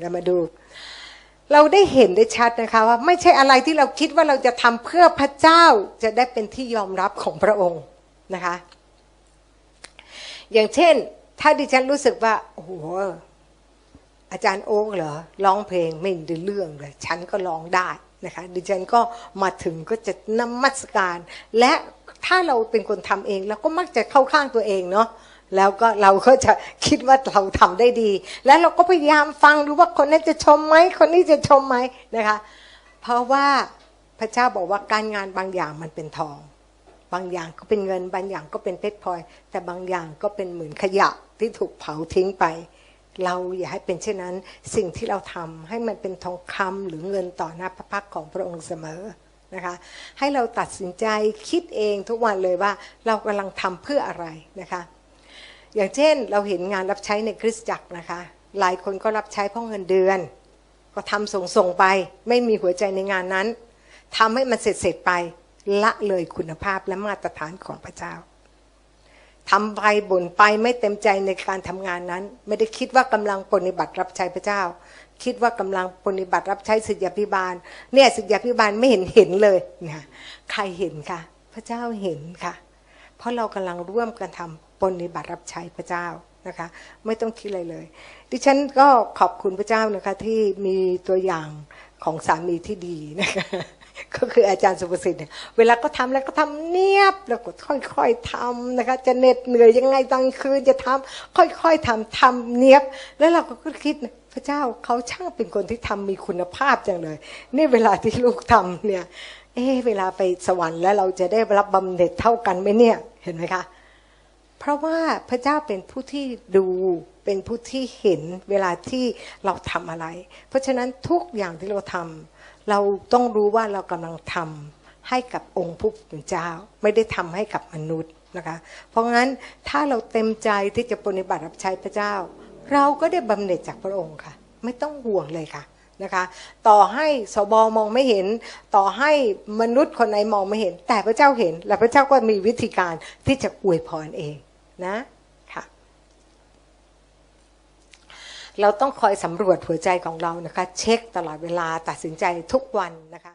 เรามาดู เราได้เห็นได้ชัดนะคะว่า ไม่ใช่อะไรที่เราคิดว่าเราจะทำเพื่อพระเจ้าจะได้เป็นที่ยอมรับของพระองค์นะคะ อย่างเช่น ถ้าดิฉันรู้สึกว่าโอ้โหอาจารย์โอ๊กเหรอร้องเพลงไม่ได้เรื่องเลยฉันก็ร้องได้ นะคะดิฉันก็มาถึงก็จะนมัสการ และถ้าเราเป็นคนทำเองเราก็มักจะเข้าข้างตัวเองเนาะแล้วก็เราก็จะคิดว่าเราทำได้ดี แล้วเราก็พยายามฟังดูว่าคนนั้นจะชมไหมคนนี้จะชมไหมนะคะ เพราะว่าพระเจ้าบอกว่าการงานบางอย่างมันเป็นทอง บางอย่างก็เป็นเงิน บางอย่างก็เป็นเพชรพลอย แต่บางอย่างก็เป็นเหมือนขยะที่ถูกเผาทิ้งไป เราอย่าให้เป็นเช่นนั้น สิ่งที่เราทำให้มันเป็นทองคำหรือเงินต่อหน้าพระพักของพระองค์เสมอนะคะให้เราตัดสินใจคิดเองทุกวันเลยว่าเรากำลังทำเพื่ออะไรนะคะอย่างเช่นเราเห็นงานรับใช้ในคริสตจักรนะคะ หลายคนก็รับใช้เพราะเงินเดือน ก็ทำส่งส่งๆไป ไม่มีหัวใจในงานนั้นทำให้มันเสร็จเสร็จๆไปละเลยคุณภาพและมาตรฐานของพระเจ้า ทำไปบ่นไปไม่เต็มใจในการทำงานนั้น ไม่ได้คิดว่ากำลังปฏิบัติรับใช้พระเจ้า คิดว่ากำลังปฏิบัติรับใช้สิทธิพิบาล เนี่ยสิทธิพิบาลไม่เห็นเห็นเลยนะใครเห็นคะพระเจ้าเห็นค่ะ เพราะเรากำลังร่วมกันทำปฏิบัติรับใช้พระเจ้านะคะ ไม่ต้องคิดอะไรเลย ดิฉันก็ขอบคุณพระเจ้านะคะที่มีตัวอย่างของสามีที่ดีนะคะ ก็คืออาจารย์สุภสิทธิ์เนี่ยเวลาก็ทำแล้วก็ทำเนียบแล้วก็ค่อยๆทำนะคะ จะเหน็ดเหนื่อยยังไงตอนคืนจะทำค่อยๆทำทำเนียบ แล้วเราก็คิดพระเจ้าเขาช่างเป็นคนที่ทำมีคุณภาพจังเลยนี่เวลาที่ลูกทำเนี่ย เอ๊เวลาไปสวรรค์แล้วเราจะได้รับบำเหน็จเท่ากันไหมเนี่ยเห็นไหมคะ เพราะว่าพระเจ้าเป็นผู้ที่ดูเป็นผู้ที่เห็นเวลาที่เราทำอะไร เพราะฉะนั้นทุกอย่างที่เราทำ เราต้องรู้ว่าเรากำลังทำให้กับองค์ผู้เป็นเจ้า ไม่ได้ทำให้กับมนุษย์นะคะ เพราะงั้นถ้าเราเต็มใจที่จะปฏิบัติรับใช้พระเจ้า เราก็ได้บำเหน็จจากพระองค์ค่ะ ไม่ต้องห่วงเลยค่ะนะคะต่อให้สบมองไม่เห็น ต่อให้มนุษย์คนไหนมองไม่เห็น แต่พระเจ้าเห็น และพระเจ้าก็มีวิธีการที่จะอวยพรเองนะค่ะ เราต้องคอยสำรวจหัวใจของเรานะคะ เช็คตลอดเวลาตัดสินใจทุกวันนะคะ